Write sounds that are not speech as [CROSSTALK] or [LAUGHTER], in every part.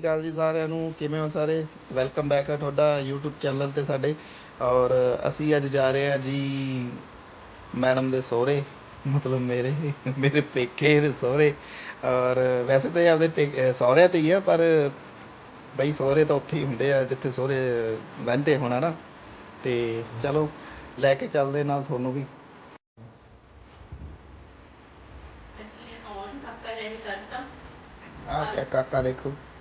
ਸ਼੍ਰੀ ਅਕਾਲ ਜੀ ਸਾਰਿਆਂ ਨੂੰ। ਕਿਵੇਂ ਹੋ ਸਾਰੇ? ਵੈਲਕਮ ਬੈਕ ਹੈ ਤੁਹਾਡਾ YouTube ਚੈਨਲ ਤੇ ਸਾਡੇ। ਔਰ ਅਸੀਂ ਅੱਜ ਜਾ ਰਹੇ ਹਾਂ ਜੀ ਮੈਡਮ ਦੇ ਸਹੁਰੇ ਮਤਲਬ ਮੇਰੇ ਮੇਰੇ ਪੇਕੇ ਦੇ ਸਹੁਰੇ। ਔਰ ਵੈਸੇ ਤਾਂ ਆਪਦੇ ਸਹੁਰਿਆਂ ਤੇ ਹੀ ਆ ਪਰ ਬਈ ਸਹੁਰੇ ਤਾਂ ਉੱਥੇ ਹੀ ਹੁੰਦੇ ਆ ਜਿੱਥੇ ਸਹੁਰੇ ਰਹਿੰਦੇ ਹੋਣਾ ਨਾ ਤੇ ਚਲੋ ਲੈ ਕੇ ਚੱਲਦੇ ਨਾਲ ਤੁਹਾਨੂੰ ਵੀ। ਆ ਕਾਕਾ ਦੇਖੋ।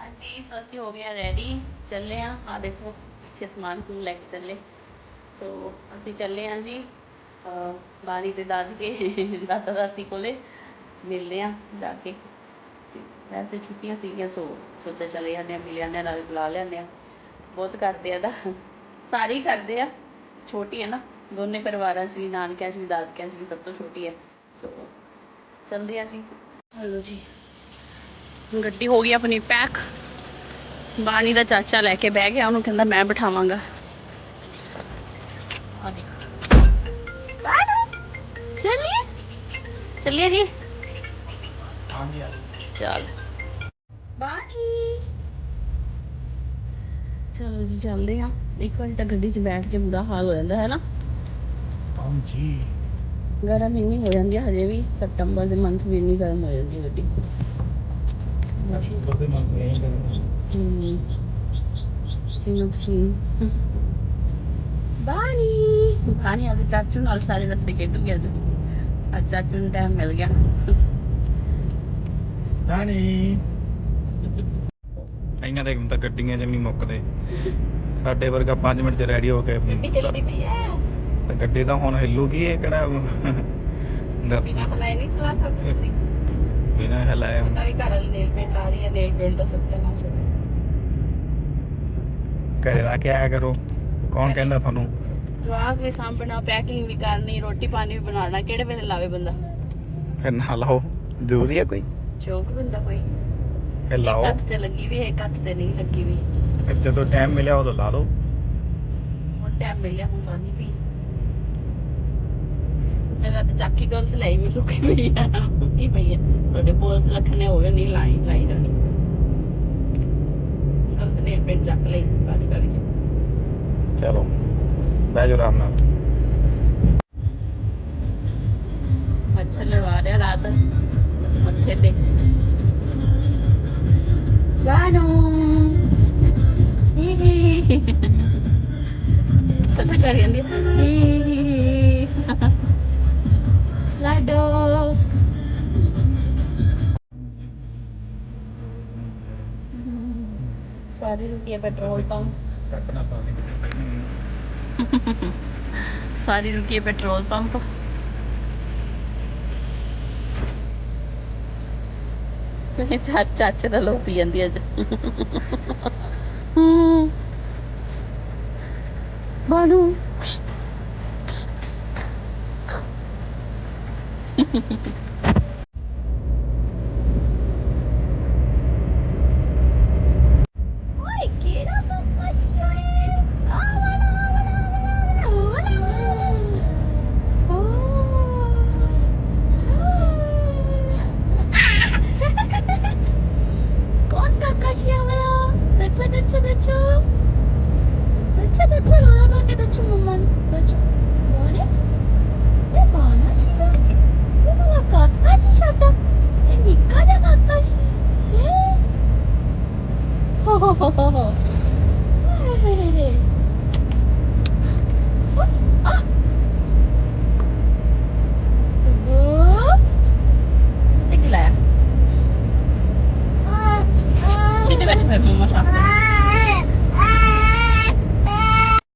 ਹਾਂਜੀ, ਸੋ ਅਸੀਂ ਹੋ ਗਏ ਗਿਆ ਰੈਡੀ ਚੱਲੇ ਆ ਆ ਦੇਖੋ, ਪਿੱਛੇ ਸਮਾਨ ਸਮੂਨ ਲੈ ਕੇ ਚੱਲੇ। ਸੋ ਅਸੀਂ ਚੱਲੇ ਆ ਜੀ, ਅਹ ਬਾਣੀ ਦੇ ਦਾਦਕੇ, ਦਾਦਾ ਦਾਦੀ ਕੋਲੇ। ਮਿਲਦੇ ਆ ਜਾ ਕੇ। ਵੈਸੇ ਛੁੱਟੀਆਂ ਸੀਗੀਆਂ, ਸੋ ਸੋਚਿਆ ਚਲੇ ਜਾਂਦੇ ਆ, ਮਿਲ ਜਾਂਦੇ ਆ, ਨਾਲ ਬੁਲਾ ਲੈਂਦੇ ਆ। ਬਹੁਤ ਕਰਦੇ ਆ ਦਾ ਸਾਰੇ ਹੀ ਕਰਦੇ ਆ। ਛੋਟੀ ਹੈ ਨਾ, ਦੋਨੇ ਪਰਿਵਾਰਾਂ 'ਚ ਵੀ, ਨਾਨਕਿਆਂ 'ਚ ਵੀ, ਦਾਦਕਿਆਂ 'ਚ ਵੀ ਸਭ ਤੋਂ ਛੋਟੀ ਹੈ। ਸੋ ਚੱਲਦੇ ਆ ਜੀ। ਹਲੋ ਜੀ। ਗੱਡੀ ਹੋ ਗਈ ਆਪਣੀ ਪੈਕ। ਬਾਣੀ ਦਾ ਚਾਚਾ ਲੈ ਕੇ ਬਹਿ ਗਿਆ ਉਹਨੂੰ ਕਹਿੰਦਾ ਮੈਂ ਬਿਠਾਵਾਂਗਾ। ਚਲਿਏ? ਚਲਿਏ ਜੀ। ਹਾਂਜੀ ਚੱਲ। ਬਾਈ ਚਲੋ ਜੀ ਚੱਲਦੇ ਆ ਇੱਕ ਵਾਰੀ ਤਾਂ ਗੱਡੀ 'ਚ ਬੈਠ ਕੇ ਬੁਰਾ ਹਾਲ ਹੋ ਜਾਂਦਾ ਹੈ ਨਾ? ਹਾਂਜੀ। ਗਰਮ ਇੰਨੀ ਹੋ ਜਾਂਦੀ ਹੈ ਹਜੇ ਵੀ ਸਤੰਬਰ ਦੇ ਮੰਥ ਵੀ ਇੰਨੀ ਗਰਮ ਹੋ ਜਾਂਦੀ ਹੈ ਗੱਡੀ। ਉਹਦੇ ਨਾਲ ਇਹ ਹਮ ਸਿੰਗ ਸਿੰਗ ਬਾਨੀ ਬਾਨੀ ਆਪਣੇ ਚਾਚੂ ਨਾਲ ਸਾਰੇ ਰਸਤੇ ਖੇਡੂਗੀ ਅੱਜ। ਅੱਜ ਚਾਚੂ ਨੂੰ ਟਾਈਮ ਮਿਲ ਗਿਆ। ਨਾਨੀ ਇਹਨਾਂ ਦੇ ਹੁਣ ਤਾਂ ਗੱਡੀਆਂ 'ਚ ਵੀ ਨਹੀਂ ਮੁੱਕਦੇ। ਸਾਡੇ ਵਰਗਾ 5 ਮਿੰਟ 'ਚ ਰੈਡੀ ਹੋ ਕੇ ਗੱਡੀ ਚੱਲਦੀ ਪਈ ਹੈ। ਤੇ ਗੱਡੀ ਤਾਂ ਹੁਣ ਹਿੱਲੂਗੀ ਇਹ ਕਿਹੜਾ? ਦੱਸ। ਬਿਨਾਂ ਨਹੀਂ ਚਲਾ ਸਕਦੇ। ਤੁਸੀਂ ਬਿਨਾ ਹਿਲਾਏ ਪਤਾ ਵੀ ਘਰ ਵਾਲੀ ਨੇਲ ਪੇਂਟ ਆ ਰਹੀ ਹੈ ਨੇਲ ਪੇਂਟ ਦਾ ਸੱਤਿਆਨਾਸ਼ ਹੋ ਗਿਆ ਘਰੇ ਲਾ ਕੇ ਆਇਆ ਕਰੋ। ਕੌਣ ਕਹਿੰਦਾ ਤੁਹਾਨੂੰ? ਜਵਾਕ ਵੀ ਸਾਂਭਣਾ ਪੈਕਿੰਗ ਵੀ ਕਰਨੀ ਰੋਟੀ ਪਾਣੀ ਵੀ ਬਣਾਉਣਾ ਕਿਹੜੇ ਵੇਲੇ ਲਾਵੇ ਬੰਦਾ? ਫਿਰ ਨਾ ਲਾਓ ਜ਼ਰੂਰੀ ਹੈ ਕੋਈ? ਚੌਕ ਬੰਦਾ ਕੋਈ। ਫਿਰ ਲਾਓ। ਹੱਥ ਤੇ ਲੱਗੀ ਵੀ ਹੈ, ਇੱਕ ਹੱਥ ਤੇ ਨਹੀਂ ਲੱਗੀ ਵੀ। ਫਿਰ ਜਦੋਂ ਟਾਈਮ ਮਿਲਿਆ ਉਦੋਂ ਲਾ ਲਓ। ਹੁਣ ਟਾਈਮ ਮਿਲਿਆ ਹੁਣ ਪਾਣੀ ਪੀ। ਮੇਰਾ ਤਾਂ ਚੱਕੀ ਗਲਤ ਲਈ ਮੈਂ ਸੁੱਕੀ ਪਈ ਆ ਸੁੱਕੀ ਪਈ ਆ। ਤੁਹਾਡੇ ਪੋਸ ਰੱਖਣੇ ਹੋਵੇ ਨਹੀਂ ਲਾਈ ਲਾਈ ਜਾਣੀ। ਗਲਤ ਨੇ ਪੇਟ ਚੱਕ ਲਈ ਕਾਲੀ ਕਾਲੀ ਸੀ। ਚਲੋ ਬਹਿ ਜਾਓ ਆਰਾਮ ਨਾਲ। ਮੱਛਰ ਲਵਾ ਰਿਹਾ ਰਾਤ ਮੱਥੇ ਤੇ। ਗਾਨੋ ਹੀ ਹੀ ਪਤਾ ਕਰ ਜਾਂਦੀ ਹੀ ਹੀ ਸਾਰੀ ਰੁਕੀ ਹੈ [LAUGHS] ਪੈਟਰੋਲ ਪੰਪ ਸਾਰੀ ਰੁਕੀ ਹੈ ਪੈਟਰੋਲ ਪੰਪ। ਚਾਚ ਚਾਚੇ ਦਾ ਲੋ ਪੀ ਜਾਂਦੀ ਅੱਜ। ਬਾਨੂ [LAUGHS] ਹੋ ਹੋ ਹੋ ਹੋ ਹੋ ਆ ਗੁੱਗੂ ਤੇ ਖਿਲਾਇਆ ਸਿੱਧੇ ਬੈਠ ਫਿਰ ਮੰਮਾ ਸਾਫ਼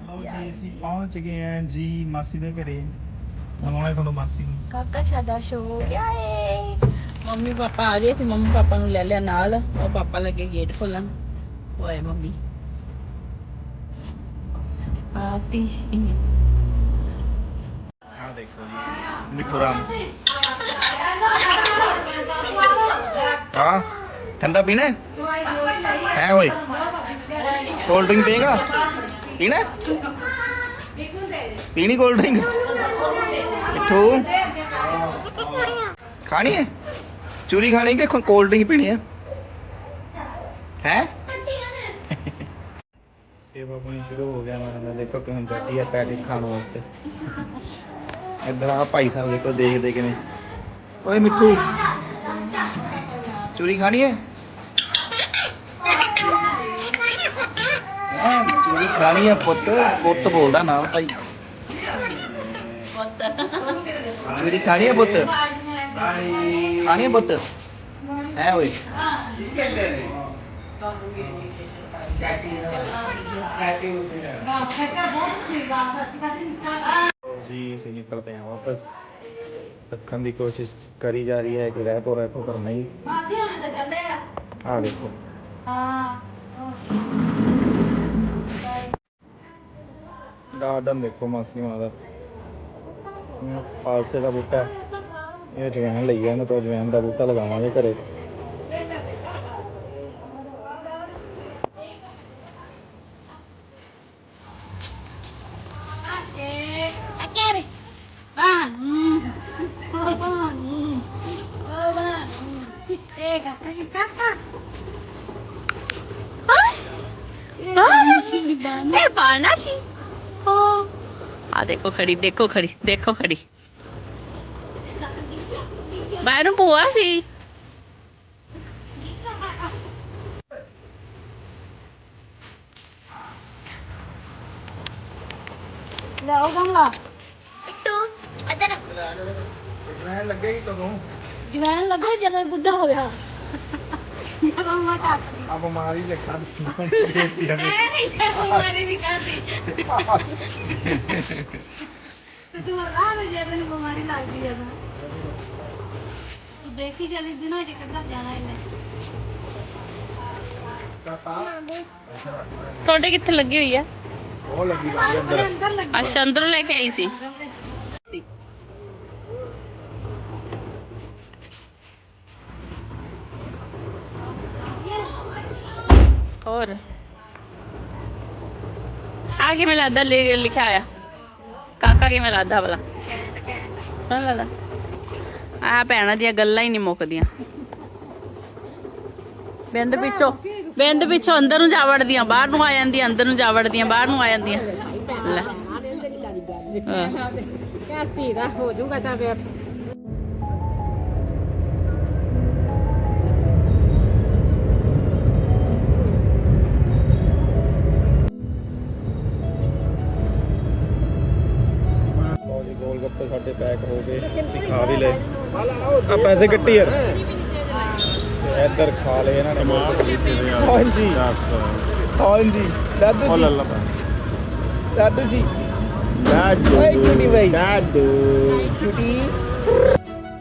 ਲਓ ਜੀ ਅਸੀਂ ਪਹੁੰਚ ਗਏ ਹਾਂ ਜੀ ਮਾਸੀ ਦੇ ਘਰੇ ਮਿਲਾਉਣਾ ਤੁਹਾਨੂੰ ਮਾਸੀ ਨੂੰ ਕਾਕਾ ਸਾਡਾ ਸ਼ੋ ਹੋ ਗਿਆ ਏ ਮੰਮੀ ਪਾਪਾ ਆ ਗਏ ਸੀ ਮੰਮੀ ਪਾਪਾ ਨੂੰ ਲੈ ਲਿਆ ਨਾਲ ਉਹ ਪਾਪਾ ਲੱਗੇ ਗੇਟ ਖੋਲਣ ਓਏ ਮੰਮੀ ਆਤੀ ਆ ਦੇਖੋ ਜੀ ਮਿੱਠੂ ਰਾਮ ਹਾਂ ਠੰਡਾ ਪੀਣਾ ਹੈ ਹੈ ਓਏ ਕੋਲਡ ਡਰਿੰਕ ਪੀਏਗਾ ਪੀਣਾ ਹੈ? ਪੀਣੀ ਕੋਲਡ ਡਰਿੰਕ ਮਿੱਠੂ ਖਾਣੀ ਹੈ ਚੂਰੀ ਖਾਣੀ ਕਿ ਕੋਲਡ ਡਰਿੰਕ ਪੀਣੀ ਹੈ ਹੈ ਸੇਵਾ ਪਾਣੀ ਸ਼ੁਰੂ ਹੋ ਗਿਆ ਮੈਂ ਦੇਖੋ ਕਿਵੇਂ ਬੈਠੀ ਹੈ ਪੈਟਿਸ ਖਾਣ ਵਾਸਤੇ ਇੱਧਰ ਆ ਭਾਈ ਸਾਹਿਬ ਦੇਖੋ ਦੇਖਦੇ ਕਿਵੇਂ ਓਏ ਮਿੱਠੂ ਚੂਰੀ ਖਾਣੀ ਹੈ ਹੈਂ, ਚੂਰੀ ਖਾਣੀ ਹੈ ਪੁੱਤ ਪੁੱਤ ਬੋਲਦਾ ਨਾਲ ਭਾਈ ਚੂਰੀ ਖਾਣੀ ਹੈ ਪੁੱਤ ਖਾਣੀ ਹੈ ਪੁੱਤ जी से निकलते हैं वापस रखने की कोशिश करी जा रही है कि रैप और रैपो करना ही हाँ देखो गार्डन देखो मासी माता ਪਾਲਸੇ ਦਾ ਬੂਟਾ ਇਹ ਜਵੈਣ ਲਈ ਹੈ ਨਾ ਤਾਂ ਜਵੈਣ ਦਾ ਬੂਟਾ ਲਗਾਵਾਂਗੇ ਘਰੇ ਇਹ ਬਾਣਾ ਸੀ ਆ ਦੇਖੋ ਖੜੀ ਦੇਖੋ ਖੜੀ ਦੇਖੋ ਖੜੀ ਬਾਹਰ ਨੂੰ ਭੂਆ ਸੀ ਲਿਆਓ ਗਮਲਾ ਜਵੈਣ ਲੱਗੇਗੀ ਕਦੋਂ ਜਵੈਨ ਲੱਗੋ ਜਦੋਂ ਇਹ ਬੁੱਢਾ ਹੋ ਗਿਆ ਜਦੋਂ ਮੈਂ ਕੱਟ ਆ ਬਿਮਾਰੀ ਲੱਖਾਂ ਦੀ ਦੇਤੀ ਆ ਬਿਮਾਰੀ ਦੀ ਕਾਤੀ ਤੂੰ ਆ ਨਾ ਜੇ ਤੈਨੂੰ ਬਿਮਾਰੀ ਲੱਗਦੀ ਆ ਤਾਂ ਤੂੰ ਦੇਖੀ ਚੱਲੀ ਦਿਨੋਂ ਚ ਕਿੱਧਰ ਜਾਣਾ ਇਹਨੇ ਤੁਹਾਡੇ ਕਿੱਥੇ ਲੱਗੀ ਹੋਈ ਆ ਉਹ ਲੱਗੀ ਬਾਈ ਅੰਦਰ ਆਪਣੇ ਅੰਦਰ ਲੱਗੀ ਅੱਛਾ ਅੰਦਰੋਂ ਲੈ ਕੇ ਆਈ ਸੀ ਹੋਰ ਆ ਕਿਵੇਂ ਲੱਗਦਾ ਲਿ- ਲਿਖਿਆ ਆਇਆ ਕਾਕਾ ਕਿਵੇਂ ਲੱਗਦਾ ਭਲਾ? ਸੋਹਣਾ ਲੱਗਦਾ। ਆ ਭੈਣਾਂ ਦੀਆਂ ਗੱਲਾਂ ਹੀ ਨਹੀਂ ਮੁੱਕਦੀਆਂ। ਬਿੰਦ ਪਿੱਛੋਂ ਬਿੰਦ ਪਿੱਛੋਂ ਅੰਦਰ ਨੂੰ ਜਾ ਵੜਦੀਆਂ ਬਾਹਰ ਨੂੰ ਆ ਜਾਂਦੀਆਂ ਅੰਦਰ ਨੂੰ ਜਾ ਵੜਦੀਆਂ ਬਾਹਰ ਨੂੰ ਆ ਜਾਂਦੀਆਂ। ਲੈ। ਹਾਂ। ਕਿਆਸਤੀ ਦਾ ਹੋ ਜਾਊਗਾ ਤਾਂ ਫਿਰ ਪੈਕ ਹੋ ਗਏ ਅਸੀਂ ਖਾ ਵੀ ਲਏ। ਆ ਪੈਸੇ ਕੱਟੀ ਯਾਰ ਤੇ ਇੱਧਰ ਖਾ ਲਏ ਇਹਨਾਂ ਨੇ। ਹਾਂਜੀ। ਹਾਂਜੀ। ਦਾਦੂ ਜੀ। ਦਾਦੂ ਜੀ। ਦਾਦੂ ਓਏ ਕਿਊਟੀ ਬਾਈ। ਦਾਦੂ ਕਿਊਟੀ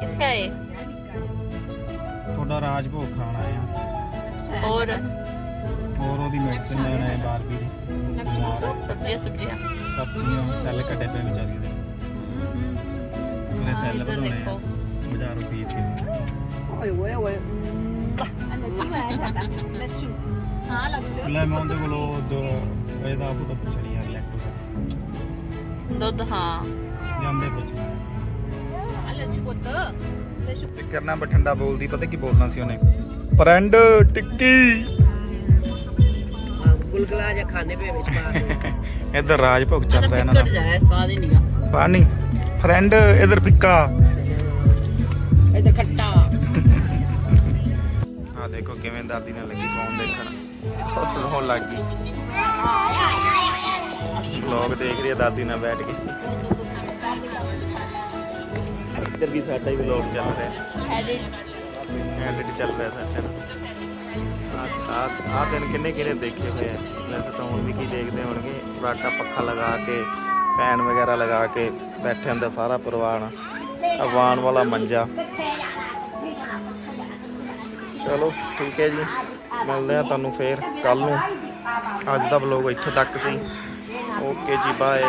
ਕਿੱਥੇ ਆਏ? ਤੁਹਾਡਾ ਰਾਜ ਭੋਗ ਖਾਣ ਆਏ ਆ। ਹੋਰ? ਹੋਰ ਉਹਦੀ ਮੈਡੀਸਿਨ ਲੈਣ ਆਏ ਬਾਰਬੀ ਦੀ। ਸਬਜ਼ੀਆਂ ਸਬਜ਼ੀਆਂ। ਸਬਜ਼ੀਆਂ ਸੈੱਲ ਕੱਢੇ ਪਏ ਵਿਚਾਰੀ ਦੇ। ਸੈੱਲ ਇੱਧਰ ਵਧਾਉਣੇ ਦੇਖੋ। ਆ ਬਾਜ਼ਾਰੋਂ ਖਰੀਦ ਕੇ ਓਏ ਓਏ ਓਏ। ਲੱਸੂ ਹੈ ਸਾਡਾ। ਲੱਸੂ ਹਾਂ ਲੱਸੂ ਲੈ ਮੈਂ ਉਹਦੇ ਕੋਲੋਂ ਦੋ ਇਹਦਾ ਆਪ ਤਾਂ ਪੁੱਛਣੀ ਯਾਰ ਲੈਕਟੋਬੈਕਸ ਦੁੱਧ ਹਾਂ। ਜਾਂਦੇ ਪੁੱਛਣਾ ਲੱਸੂ ਪੁੱਤ। ਲੱਸੂ ਤੇ ਕਰਨਾ ਬਠਿੰਡਾ ਬੋਲਦੀ ਪਤਾ ਕੀ ਬੋਲਣਾ ਸੀ ਉਹਨੇ? ਫਰੈਂਡ ਟਿੱਕੀ। ਗੁਲਗਲਾ ਜਾਂ ਖਾਣੇ ਪੇ ਵਿੱਚ ਪਾ [LAUGHS] ਇੱਧਰ ਰਾਜ ਭੋਗ ਚੱਲ ਰਿਹਾ ਇਹਨਾਂ ਦਾ। ਜਾਇਆ ਸਵਾਦ ਹੀ ਨਹੀਂਗਾ ਪਾਣੀ ਫਰੈਂਡ ਇਧਰ ਫਿੱਕਾ ਇਧਰ ਖੱਟਾ। ਆ ਦੇਖੋ ਕਿਵੇਂ ਦਾਦੀ ਨਾਲ ਲੱਗੀ ਫੋਨ ਦੇਖਣ। ਰੋਣ ਲੱਗ ਗਈ। ਵਲੌਗ ਦੇਖ ਰਹੀ ਹੈ ਦਾਦੀ ਨਾਲ ਬੈਠ ਕੇ। ਇੱਧਰ ਵੀ ਸਾਡਾ ਹੀ ਵਲੌਗ ਚੱਲ ਰਿਹਾ। ਐਡਿਟ ਚੱਲ ਰਿਹਾ ਸੱਚ ਨਾ ਆ ਆ ਦਿਨ ਕਿੰਨੇ ਕਿੰਨੇ ਦੇਖੇ ਹੋਏ ਆ। ਵੈਸੇ ਤਾਂ ਹੁਣ ਵੀ ਕੀ ਦੇਖਦੇ ਹੋਣਗੇ। ਫਰਾਟਾ ਪੱਖਾ ਲਗਾ ਕੇ ਫੈਨ ਵਗੈਰਾ ਲਗਾ ਕੇ ਬੈਠੇ ਹੁੰਦਾ ਸਾਰਾ ਪਰਿਵਾਰ। ਅਵਾਨ ਵਾਲਾ ਮੰਜਾ। ਚਲੋ, ਠੀਕ ਹੈ ਜੀ। ਮਿਲਦੇ ਆ ਤੁਹਾਨੂੰ ਫੇਰ ਕੱਲ ਨੂੰ। ਅੱਜ ਦਾ ਵਲੋਗ ਇੱਥੇ ਤੱਕ ਸੀ। ਓਕੇ ਜੀ ਬਾਏ